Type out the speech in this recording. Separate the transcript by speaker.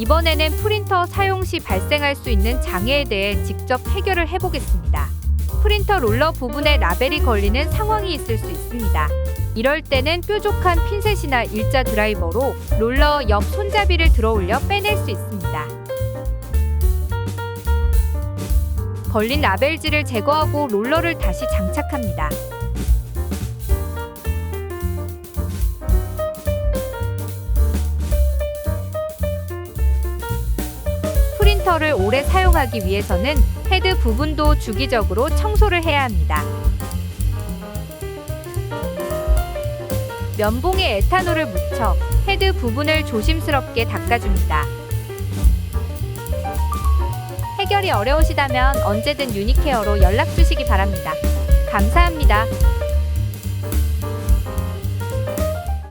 Speaker 1: 이번에는 프린터 사용 시 발생할 수 있는 장애에 대해 직접 해결을 해보겠습니다. 프린터 롤러 부분에 라벨이 걸리는 상황이 있을 수 있습니다. 이럴 때는 뾰족한 핀셋이나 일자 드라이버로 롤러 옆 손잡이를 들어 올려 빼낼 수 있습니다. 걸린 라벨지를 제거하고 롤러를 다시 장착합니다. 프린터를 오래 사용하기 위해서는 헤드 부분도 주기적으로 청소를 해야 합니다. 면봉에 에탄올을 묻혀 헤드 부분을 조심스럽게 닦아줍니다. 해결이 어려우시다면 언제든 유니케어로 연락 주시기 바랍니다. 감사합니다.